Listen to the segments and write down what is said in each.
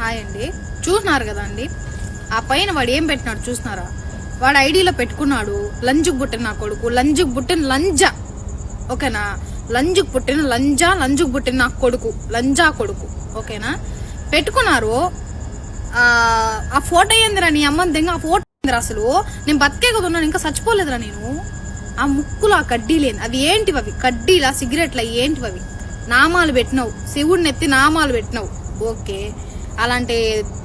Hi అండి. చూసినారు కదా అండి? ఆ పైన వాడు ఏం పెట్టినాడు చూస్తున్నారా? వాడు ఐడిలో పెట్టుకున్నాడు లంజుకు పుట్టిన నా కొడుకు లంజుకు పుట్టిన లంజ. ఓకేనా? లంజుకు పుట్టిన లంజా లంజుకు పుట్టిన నా కొడుకు లంజా కొడుకు. ఓకేనా? పెట్టుకున్నారు. ఆ ఫోటో ఏందిరా నీ అమ్మని దింగ ఆ ఫోటో ఏందిరా అసలు? నేను బతికే కదా ఉన్నాను ఇంకా చచ్చిపోలేదురా నేను. ఆ ముక్కులు ఆ కడ్డీలేంది అవి ఏంటివి అవి? కడ్డీలా సిగరెట్లా ఏంటివి అవి? నామాలు పెట్టినావు శివుడిని ఎత్తి నామాలు పెట్టినావు. ఓకే. అలాంటి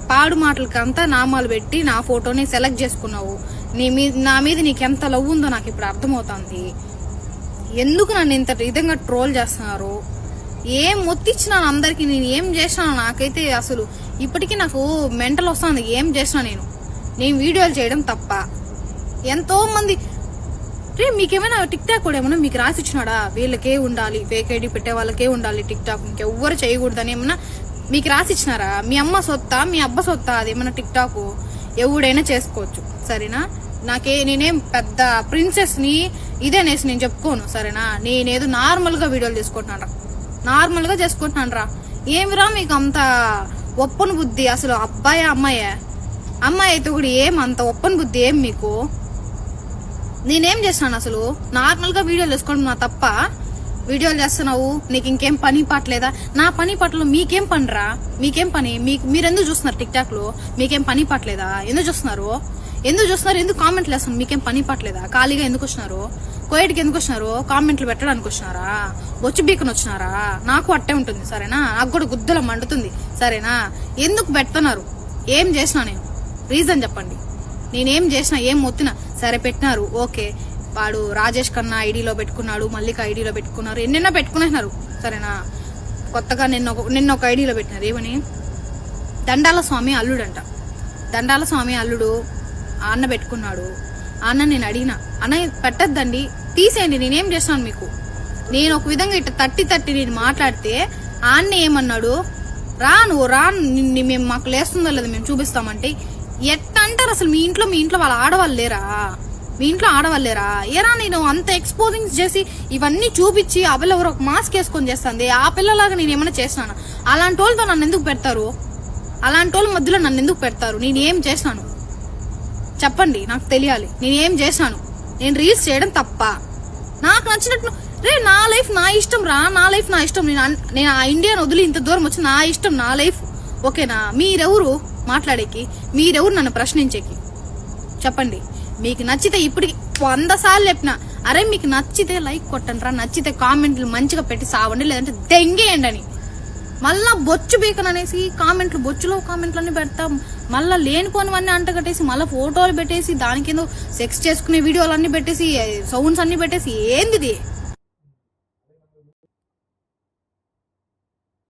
పాడు మాటలకంతా నామాలు పెట్టి నా ఫోటోని సెలెక్ట్ చేసుకున్నావు. నీ మీద నా మీద నీకు ఎంత లవ్ ఉందో నాకు ఇప్పుడు అర్థమవుతుంది. ఎందుకు నన్ను ఇంత విధంగా ట్రోల్ చేస్తున్నారు? ఏం మొత్తిచ్చినాను అందరికి నేను ఏం చేసినా నాకైతే అసలు ఇప్పటికీ నాకు మెంటల్ వస్తుంది. ఏం చేసినా నేను. నేను వీడియోలు చేయడం తప్ప. ఎంతో మంది రే మీకేమైనా టిక్ టాక్ కూడా ఏమన్నా మీకు రాసి ఇచ్చినాడా వీళ్ళకే ఉండాలి ఫేక్ ఐడి పెట్టే వాళ్ళకే ఉండాలి టిక్ టాక్. ఇంకెవ్వరు చేయకూడదని ఏమన్నా మీకు రాసి ఇచ్చినారా మీ అమ్మ సొత్తా మీ అబ్బ సొత్తా అది ఏమైనా టిక్ టాక్ ఎవడైనా చేసుకోవచ్చు. సరేనా? నాకే నేనేం పెద్ద ప్రిన్సెస్ని ఇదేనేసి నేను చెప్పుకోను. సరేనా? నేనేదో నార్మల్గా వీడియోలు తీసుకుంటున్నాను రా నార్మల్గా చేసుకుంటున్నాను రా ఏమిరా మీకు అంత ఒప్పని బుద్ధి? అసలు అబ్బాయే అమ్మాయే? అమ్మాయి అయితే కూడా ఏం అంత ఒప్పని బుద్ధి ఏం మీకు? నేనేం చేస్తాను అసలు? నార్మల్గా వీడియోలు వేసుకోవడం నా తప్ప? వీడియోలు చేస్తున్నావు నీకు ఇంకేం పని పట్టలేదా నా పని పట్టలో మీకేం పనిరా? మీకేం పని? మీకు మీరు ఎందుకు చూస్తున్నారు టిక్ టాక్లో మీకేం పని పట్టలేదా ఎందుకు చూస్తున్నారు? ఎందుకు చూస్తున్నారు? ఎందుకు కామెంట్లు వేస్తున్నారు మీకేం పని పట్టలేదా ఖాళీగా ఎందుకు వచ్చినారు? కోయటికి ఎందుకు వచ్చినారు? కామెంట్లు పెట్టడానికి వచ్చినారా? బొచ్చు బీకన్ వచ్చినారా? నాకు అట్టే ఉంటుంది సరేనా? నాకు కూడా గుద్దల మండుతుంది సరేనా? ఎందుకు పెడుతున్నారు? ఏం చేసినా నేను? రీజన్ చెప్పండి. నేనేం చేసినా ఏం మొత్తినా సరే పెట్టినారు. ఓకే. వాడు రాజేష్ కన్నా ఐడిలో పెట్టుకున్నాడు మల్లిక ఐడిలో పెట్టుకున్నారు ఎన్నెన్నో పెట్టుకునేసినారు. సరేనా? కొత్తగా నిన్న ఒక నిన్న ఒక ఐడిలో పెట్టినారు. ఏమని? దండాల స్వామి అల్లుడంట. దండాల స్వామి అల్లుడు అన్న పెట్టుకున్నాడు. అన్న నేను అడిగిన అన్న పెట్టద్దండి. తీసేయండి నేనేం చేస్తాను మీకు? నేను ఒక విధంగా ఇట్లా తట్టి తట్టి నేను మాట్లాడితే ఆన్న అన్న ఏమన్నాడు? రా నువ్వు రా నిన్ను మేము మాకు లేస్తుందో లేదో మేము చూపిస్తామంటే. ఎట్ట అంటారు అసలు మీ ఇంట్లో మీ ఇంట్లో వాళ్ళ ఆడవాళ్ళు లేరా? మీ ఇంట్లో ఆడవాళ్ళేరా? ఏరా నేను అంత ఎక్స్పోజింగ్ చేసి ఇవన్నీ చూపించి ఆ పిల్ల ఎవరో ఒక మాస్క్ వేసుకొని చేస్తుంది. ఆ పిల్లలాగా నేను ఏమైనా చేసినాను? అలాంటి వాళ్ళతో నన్ను ఎందుకు పెడతారు? అలాంటి వాళ్ళ మధ్యలో నన్ను ఎందుకు పెడతారు? నేను ఏం చేసినాను? చెప్పండి నాకు తెలియాలి. నేను ఏం చేశాను నేను రీల్స్ చేయడం తప్ప. నాకు నచ్చినట్టు రే నా లైఫ్ నా ఇష్టం రా. నా లైఫ్ నా ఇష్టం. నేను నేను ఆ ఇండియాని వదిలి ఇంత దూరం వచ్చి నా ఇష్టం నా లైఫ్ ఓకేనా? మీరెవరు? మాట్లాడేకి. మీరెవరు నన్ను ప్రశ్నించేకి? చెప్పండి. మీకు నచ్చితే ఇప్పటికి వంద సార్లు చెప్పిన అరే మీకు నచ్చితే లైక్ కొట్టండి రా నచ్చితే కామెంట్లు మంచిగా పెట్టి సావండి లేదంటే దెంగేయండి అని. మళ్ళా బొచ్చు బీకన్ అనేసి కామెంట్లు బొచ్చులో కామెంట్లు అన్ని పెడతాం. మళ్ళా లేనిపోనివన్నీ అంటగట్టేసి మళ్ళీ ఫోటోలు పెట్టేసి దాని కింద సెక్స్ చేసుకునే వీడియోలు అన్ని పెట్టేసి సౌండ్స్ అన్ని పెట్టేసి ఏందిది?